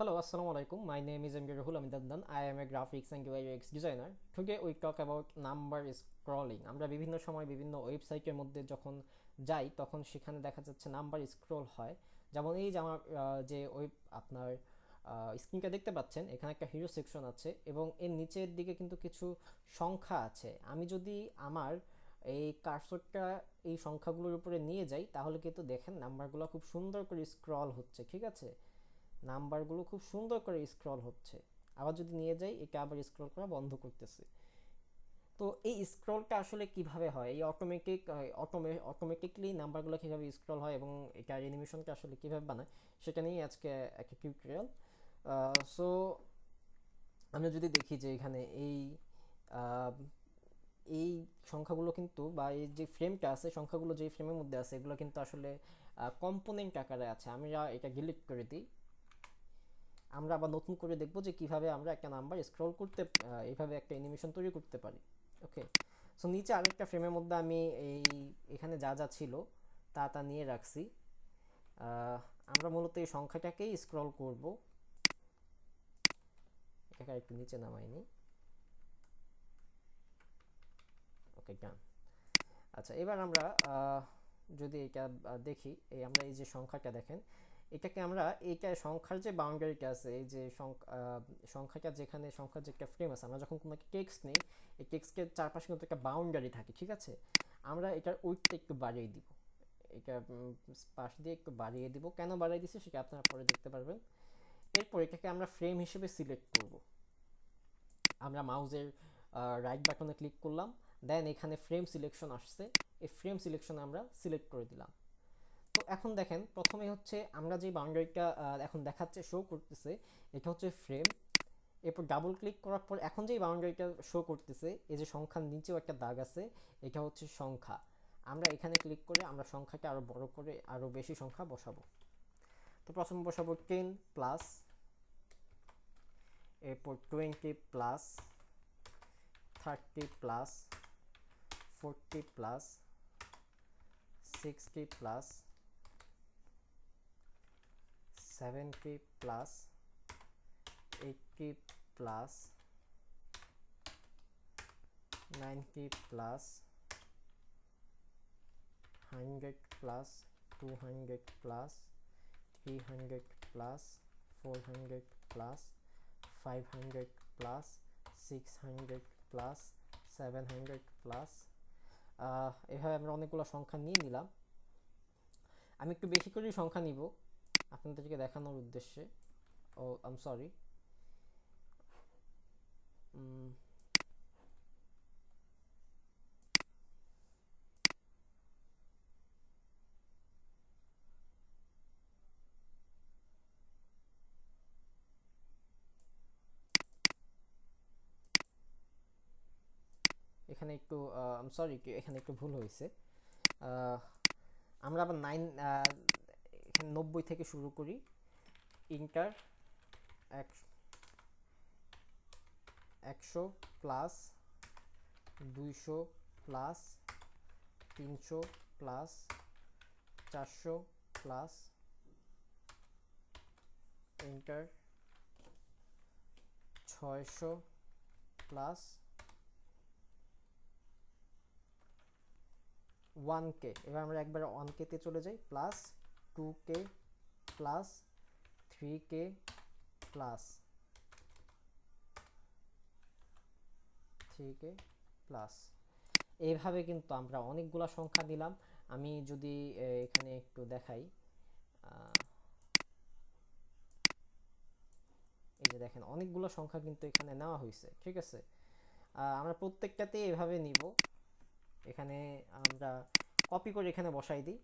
Hello, Assalamu alaikum. My name is Amir Rahul Amidandan. I am a graphics and UX designer. Today we talk about number scrolling. আমরা বিভিন্ন সময় বিভিন্ন ওয়েবসাইটের মধ্যে যখন যাই তখন সেখানে দেখা যাচ্ছে নাম্বার স্ক্রল হয় যেমন এই যে আমার যে ওয়েব আপনার স্ক্রিনটা দেখতে পাচ্ছেন এখানে একটা হিরো সেকশন আছে এবং এর নিচের দিকে কিন্তু কিছু সংখ্যা আছে আমি যদি আমার এই কার্সরটা এই সংখ্যাগুলোর উপরে নিয়ে যাই তাহলে কিন্তু দেখেন নাম্বারগুলো খুব সুন্দর করে স্ক্রল হচ্ছে ঠিক আছে নাম্বারগুলো খুব সুন্দর করে স্ক্রল হচ্ছে। আবার যদি নিয়ে যাই এটা আবার স্ক্রল করা বন্ধ করতেছে। তো এই স্ক্রলটা আসলে কীভাবে হয়? এই অটোমেটিক অটোমে অটোমেটিকলি নাম্বারগুলো কীভাবে স্ক্রল হয় এবং এটা অ্যানিমেশনটা আসলে কীভাবে বানায়, সেটা নিয়ে আজকে একটা টিউটোরিয়াল সো আমরা যদি দেখি যে এখানে এই এই সংখ্যাগুলো কিন্তু বা এই যে ফ্রেমটা আছে, সংখ্যাগুলো যে ফ্রেমের মধ্যে আছে, এগুলো কিন্তু আসলে কম্পোনেন্ট আকারে আছে। আমরা এটা ডিলিট করে দিই। আমরা আবার নতুন করে দেখব যে কীভাবে আমরা একটা নাম্বার স্ক্রল করতে এইভাবে একটা অ্যানিমেশন তৈরি করতে পারি। ওকে সো নিচে আরেকটা ফ্রেমের মধ্যে আমি এই, এখানে যা যা ছিল, তা তা নিয়ে রাখছি। আমরা মূলত এই সংখ্যাটাকেই স্ক্রল করব। এটাকে একটু নিচে নামাইনি ওকে ডান আচ্ছা এবার আমরা যদি এটা দেখি, এই আমরা এই যে সংখ্যাটা দেখেন এটাকে আমরা এইটা সংখ্যার যে বাউন্ডারিটা আছে, এই যে সংখ- সংখ্যাটা যেখানে, সংখ্যার যে একটা ফ্রেম আছে, আমরা যখন কোনো একটা টেক্সট নেই, এই টেক্সটের চারপাশে কিন্তু একটা বাউন্ডারি থাকে, ঠিক আছে? আমরা এটার উইথটা একটু বাড়িয়ে দিব। এটা পাশ দিয়ে একটু বাড়িয়ে দিব। কেন বাড়িয়ে দিচ্ছি সেটা আপনারা পরে দেখতে পারবেন। এরপর এটাকে আমরা ফ্রেম হিসেবে সিলেক্ট করব। আমরা মাউজের রাইট বাটনে ক্লিক করলাম। দেন এখানে ফ্রেম সিলেকশন আসছে। এই ফ্রেম সিলেকশন আমরা সিলেক্ট করে দিলাম। এখন দেখেন প্রথমে হচ্ছে আমরা যে বাউন্ডারিটা এখন দেখাচ্ছে শো করতেছে, এটা হচ্ছে ফ্রেম এরপর ডাবল ক্লিক করার পর এখন যেই বাউন্ডারিটা শো করতেছে, এই যে সংখ্যার নিচেও একটা দাগ আছে, এটা হচ্ছে সংখ্যা। আমরা এখানে ক্লিক করে আমরা সংখ্যাটা আরও বড় করে আরও বেশি সংখ্যা বসাবো। তো প্রথমে বসাবো টেন প্লাস এরপর twenty plus thirty plus forty plus sixty plus seventy plus eighty plus ninety plus hundred plus two hundred plus three hundred plus four hundred plus five hundred plus six hundred plus seven hundred plus এভাবে আমরা অনেকগুলো সংখ্যা নিয়ে নিলাম। আমি একটু বেশি করেই সংখ্যা নিব। আপনাদেরকে দেখানোর উদ্দেশ্যে। ও আম সরি এখানে একটু আম সরি এখানে একটু ভুল হয়েছে। আমরা আবার নাইন এখানে নব্বই থেকে শুরু করি। ইন্টার এক একশো প্লাস দুইশো প্লাস তিনশো প্লাস চারশো প্লাস ইন্টার ছয়শো প্লাস ওয়ান কে এবার আমরা একবার ওয়ান কেতে চলে যাই। Plus two K plus three K plus three K plus এইভাবে কিন্তু আমরা অনেকগুলা সংখ্যা দিলাম। আমি যদি এখানে একটু দেখাই এই যে দেখেন, অনেকগুলো সংখ্যা কিন্তু এখানে নেওয়া হয়েছে ঠিক আছে? আমরা প্রত্যেকটাতেই এভাবে নিব। এখানে আমরা কপি করে এখানে বসাই দিই।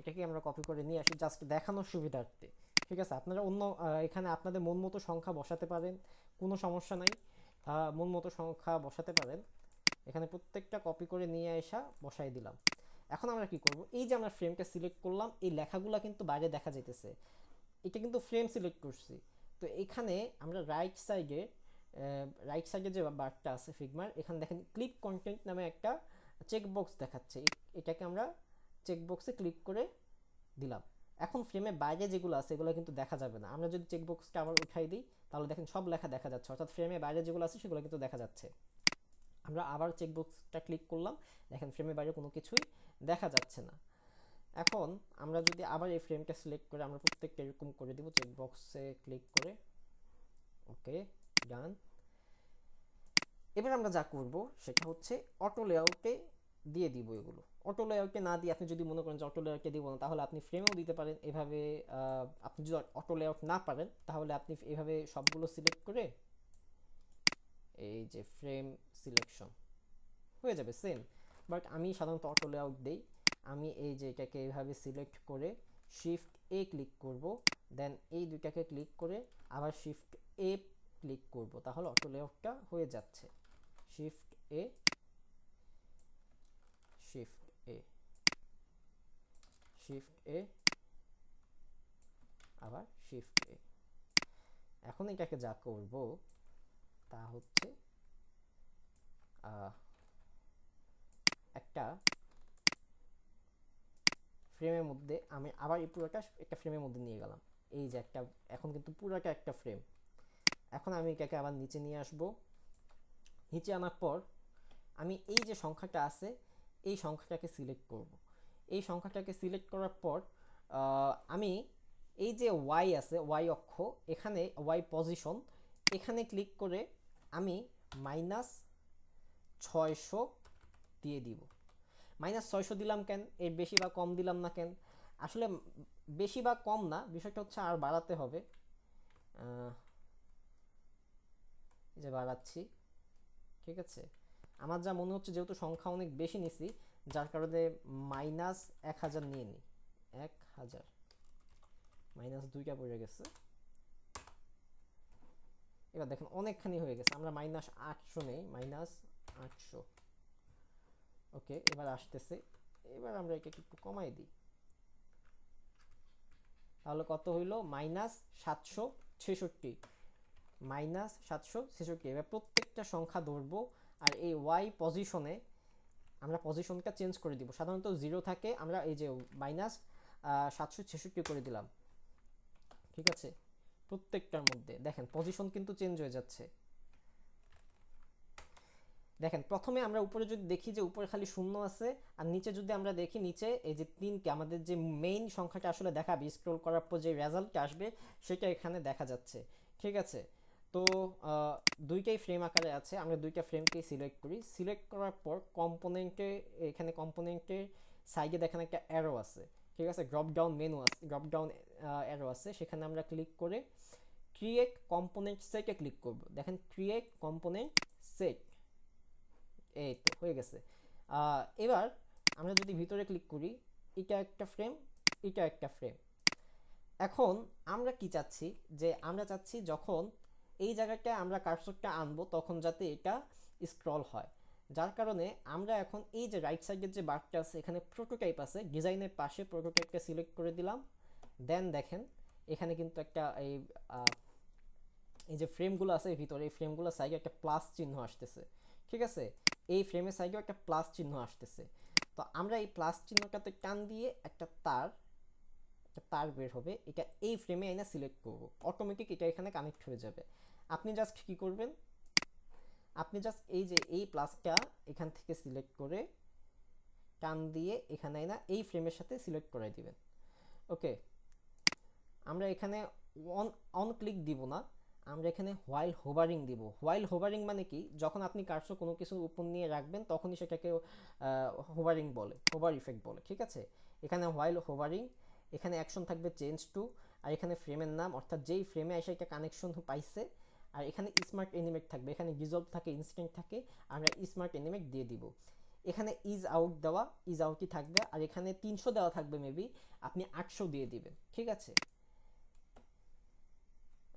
এটাকে আমরা কপি করে নিয়ে আসি জাস্ট দেখানোর সুবিধার্থে। ঠিক আছে? আপনারা অন্য এখানে আপনাদের মন মতো সংখ্যা বসাতে পারেন, কোনো সমস্যা নাই। মন মতো সংখ্যা বসাতে পারেন। এখানে প্রত্যেকটা কপি করে নিয়ে আসা বসাই দিলাম। এখন আমরা কি করব? এই যে আমরা ফ্রেমটা সিলেক্ট করলাম, এই লেখাগুলো কিন্তু বাইরে দেখা যাইতেছে। এটা কিন্তু ফ্রেম সিলেক্ট করছি। তো এখানে আমরা রাইট সাইডে রাইট সাইডে যে বারটা আছে ফিগমার এখানে দেখেন ক্লিক কন্টেন্ট নামে একটা চেকবক্স দেখাচ্ছে। এটাকে আমরা চেক বক্সে ক্লিক করে দিলাম। এখন ফ্রেমের বাইরে যেগুলো আছে, এগুলো কিন্তু দেখা যাবে না। আমরা যদি চেকবক্সটা আবার উঠাই দিই, তাহলে দেখেন সব লেখা দেখা যাচ্ছে। অর্থাৎ ফ্রেমের বাইরে যেগুলো আছে, সেগুলো কিন্তু দেখা যাচ্ছে। আমরা আবার চেকবক্সটা ক্লিক করলাম। দেখেন ফ্রেমের বাইরে কোনো কিছুই দেখা যাচ্ছে না। এখন আমরা যদি আবার এই ফ্রেমটা সিলেক্ট করে আমরা প্রত্যেকটা এরকম করে দিব, চেকবক্সে ক্লিক করে। ওকে ডান এবার আমরা যা করব, সেটা হচ্ছে অটো লেআউটে দিয়ে দিব এগুলো। অটো লেআউটে না দিয়ে আপনি যদি মনে করেন যে অটো লেআউটে দিব না, তাহলে আপনি ফ্রেমেও দিতে পারেন। এভাবে আপনি যদি অটো লেআউট না পারেন, তাহলে আপনি এভাবে সবগুলো সিলেক্ট করে এই যে ফ্রেম সিলেকশন হয়ে যাবে সেম বাট আমি সাধারণত অটো লেআউট দেই। আমি এই যে এটাকে এইভাবে সিলেক্ট করে শিফট এ ক্লিক করব দেন এই দুইটাকে ক্লিক করে আবার শিফট এ ক্লিক করব। তাহলে অটো লেআউটটা হয়ে যাচ্ছে। Shift A shift A shift A আবার শিফট এ এখন এটাকে যা করব তা হচ্ছে একটা ফ্রেমের মধ্যে আমি আবার এই পুরোটা একটা ফ্রেমের মধ্যে নিয়ে গেলাম। এই যে একটা, এখন কিন্তু পুরোটা একটা ফ্রেম। এখন আমি এটাকে আবার নিচে নিয়ে আসব। নিচে আনার পর আমি এই যে সংখ্যাটা আছে এই সংখ্যাটাকে সিলেক্ট করব। এই সংখ্যাটাকে সিলেক্ট করার পর আমি এই যে ওয়াই আছে ওয়াই অক্ষ, এখানে ওয়াই পজিশন এখানে ক্লিক করে আমি মাইনাস ছয়শো দিয়ে দিব। মাইনাস ছয়শো দিলাম কেন? এর বেশি বা কম দিলাম না কেন? আসলে বেশি বা কম না, বিষয়টা হচ্ছে আর বাড়াতে হবে। যে বাড়াচ্ছি, ঠিক আছে? আমার যা মনে হচ্ছে যেহেতু সংখ্যা অনেক বেশি নিছি, যার কারণে মাইনাস এক হাজার নিয়ে নিই এক হাজার। মাইনাস দুইটা পড়ে গেছে। এবার দেখেন অনেকখানি হয়ে গেছে, আমরা মাইনাস আটশো নেই মাইনাস আটশো। ওকে এবার আসতেছে। এবার আমরা একে একটু কমাই দিই। তাহলে কত হইল? মাইনাস সাতশো ছেষট্টি। মাইনাস সাতশো ছেষট্টি। এবার প্রত্যেকটা সংখ্যা ধরবো আর এই ওয়াই পজিশনে আমরা পজিশনটা চেঞ্জ করে দিব। সাধারণত জিরো থাকে, আমরা এই যে মাইনাস সাতশো ছেষট্টি করে দিলাম। ঠিক আছে? প্রত্যেকটার মধ্যে। দেখেন পজিশন কিন্তু চেঞ্জ হয়ে যাচ্ছে। দেখেন, প্রথমে আমরা উপরে যদি দেখি যে উপরে খালি শূন্য আছে, আর নিচে যদি আমরা দেখি নিচে, এই যে তিনটে, আমাদের যে মেইন সংখ্যাটা আসলে দেখাবে স্ক্রল করার পর যে রেজাল্টটা আসবে, সেটা এখানে দেখা যাচ্ছে। ঠিক আছে? তো দুইটাই ফ্রেম আকারে আছে। আমরা দুইটা ফ্রেমকেই সিলেক্ট করি। সিলেক্ট করার পর কম্পোনেন্টে এখানে কম্পোনেন্টের সাইডে দেখেন একটা অ্যারো আছে। ঠিক আছে? ড্রপ ডাউন মেনু আছে ড্রপ ডাউন অ্যারো আছে। সেখানে আমরা ক্লিক করে ক্রিয়েট কম্পোনেন্ট সেটে ক্লিক করব। দেখেন ক্রিয়েট কম্পোনেন্ট সেট এই তো, হয়ে গেছে। এবার আমরা যদি ভিতরে ক্লিক করি, এটা একটা ফ্রেম এটা একটা ফ্রেম এখন আমরা কি চাচ্ছি? যে আমরা চাচ্ছি যখন এই জায়গাটায় আমরা কার্সরটা আনব, তখন যাতে এটা স্ক্রল হয়। যার কারণে আমরা এখন এই যে রাইট সাইডের যে বারটা আছে, এখানে প্রোটোটাইপ আছে ডিজাইনের পাশে প্রোটোটাইপটা সিলেক্ট করে দিলাম। দেন দেখেন, এখানে কিন্তু একটা এই এই যে ফ্রেমগুলো আছে ভিতরে, এই ফ্রেমগুলো সাইডে একটা প্লাস চিহ্ন আসতেছে। ঠিক আছে? এই ফ্রেমের সাইডেও একটা প্লাস চিহ্ন আসতেছে। তো আমরা এই প্লাস চিহ্নটাতে টান দিয়ে একটা তার একটা তার বের হবে। এটা এই ফ্রেমে আইনা সিলেক্ট করব। অটোমেটিক এটা এখানে কানেক্ট হয়ে যাবে। আপনি জাস্ট কি করবেন? আপনি জাস্ট এই যে এই প্লাসটা এখান থেকে সিলেক্ট করে টান দিয়ে এখানে আইনা এই ফ্রেমের সাথে সিলেক্ট করে দিবেন। ওকে আমরা এখানে অন অন ক্লিক দিব না। আমরা এখানে হোয়াইল হোভারিং দিব। হোয়াইল হোভারিং মানে কি? যখন আপনি কার্সর কোনো কিছু উপর নিয়ে রাখবেন, তখনই সেটাকে হোভারিং বলে হোভার ইফেক্ট বলে, ঠিক আছে? এখানে হোয়াইল হোভারিং এখানে অ্যাকশন থাকবে চেঞ্জ টু আর এখানে ফ্রেমের নাম, অর্থাৎ যেই ফ্রেমে এসে একটা কানেকশন পাইছে আর এখানে স্মার্ট এনিমেট থাকবে। এখানে রিজলভ থাকে ইনস্ট্যান্ট থাকে, আমরা স্মার্ট এনিমেট দিয়ে দিব। এখানে ইজ আউট দেওয়া ইজ আউটই থাকবে। আর এখানে তিনশো দেওয়া থাকবে মেবি আপনি আটশো দিয়ে দিবেন, ঠিক আছে?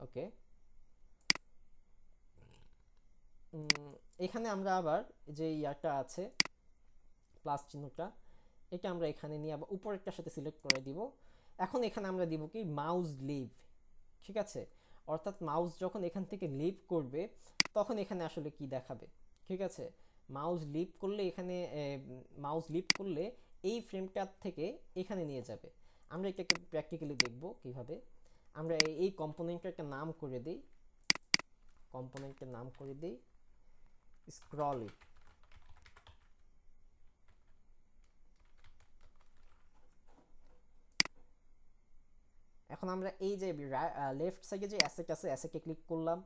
ওকে এখানে আমরা আবার যে ইয়ারটা আছে প্লাস চিহ্নটা, এটা আমরা এখানে নিয়ে আবার উপরেরটার সাথে সিলেক্ট করে দিব। এখন এখানে আমরা দিব কি মাউস লিভ ঠিক আছে? অর্থাৎ মাউস যখন এখান থেকে লিভ করবে, তখন এখানে আসলে কি দেখাবে? ঠিক আছে? মাউস লিভ করলে এখানে মাউস লিভ করলে এই ফ্রেমটার থেকে এখানে নিয়ে যাবে। আমরা এটাকে প্র্যাকটিক্যালি দেখব কীভাবে? আমরা এই- কম্পোনেন্টের একটা নাম করে দিই। কম্পোনেন্টের নাম করে দিই। স্ক্রলি এখন আমরা এই যে লেফট সাইডে যে অ্যাসেট আছে অ্যাসেটে ক্লিক করলাম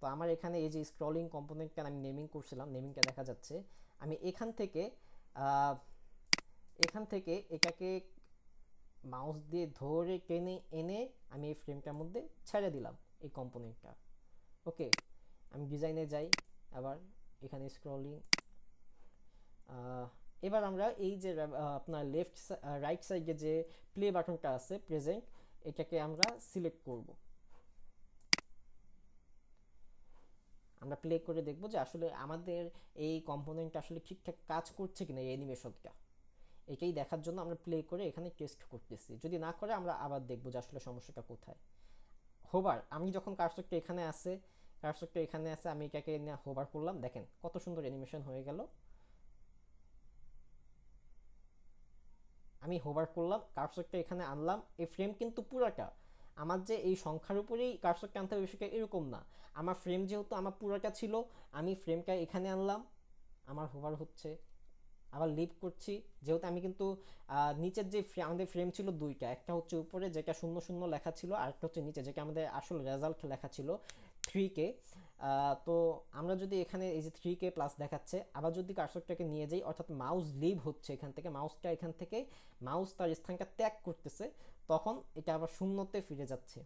তো আমার এখানে এই যে স্ক্রলিং কম্পোনেন্টটা আমি নেমিং করছিলাম নেমিংটা দেখা যাচ্ছে। আমি এখান থেকে এখান থেকে এটাকে মাউস দিয়ে ধরে টেনে এনে আমি এই ফ্রেমটার মধ্যে ছেড়ে দিলাম, এই কম্পোনেন্টটা ওকে আমি ডিজাইনে যাই, আবার এখানে স্ক্রলিং এবার আমরা এই যে আপনার লেফট রাইট সাইডে যে প্লে বাটনটা আছে প্রেজেন্ট এটাকে আমরা সিলেক্ট করব। আমরা প্লে করে দেখব যে আসলে আমাদের এই কম্পোনেন্টটা আসলে ঠিকঠাক কাজ করছে কিনা এই অ্যানিমেশনটা এটাই দেখার জন্য আমরা প্লে করে এখানে টেস্ট করতেছি। যদি না করে, আমরা আবার দেখব যে আসলে সমস্যাটা কোথায়। হোবার আমি যখন কার্সরটা এখানে আছে কার্সরটা এখানে আছে, আমি এটাকে হোবার করলাম। দেখেন কত সুন্দর অ্যানিমেশন হয়ে গেল। আমি হোভার করলাম কার্সরটা এখানে আনলাম, এই ফ্রেম কিন্তু পুরাটা। আমার যে এই সংখ্যার উপরেই কার্সরটা আনতে হবে বিষয়টা এরকম না। আমার ফ্রেম যেহেতু আমার পুরাটা ছিল, আমি ফ্রেমটা এখানে আনলাম, আমার হোভার হচ্ছে। আবার লিভ করছি, যেহেতু আমি কিন্তু নিচের যে আমাদের ফ্রেম ছিল দুইটা। একটা হচ্ছে উপরে, যেটা শূন্য শূন্য লেখা ছিল আর একটা হচ্ছে নিচে, যেটা আমাদের আসল রেজাল্ট লেখা ছিল। থ্রি কে তো আমরা যদি এখানে এই যে থ্রি কে প্লাস দেখাচ্ছে, আবার যদি কার্সরটাকে নিয়ে যাই, অর্থাৎ মাউস লিভ হচ্ছে এখান থেকে মাউসটা এখান থেকে মাউস তার স্থানটা ত্যাগ করতেছে, তখন এটা আবার শূন্যতে ফিরে যাচ্ছে।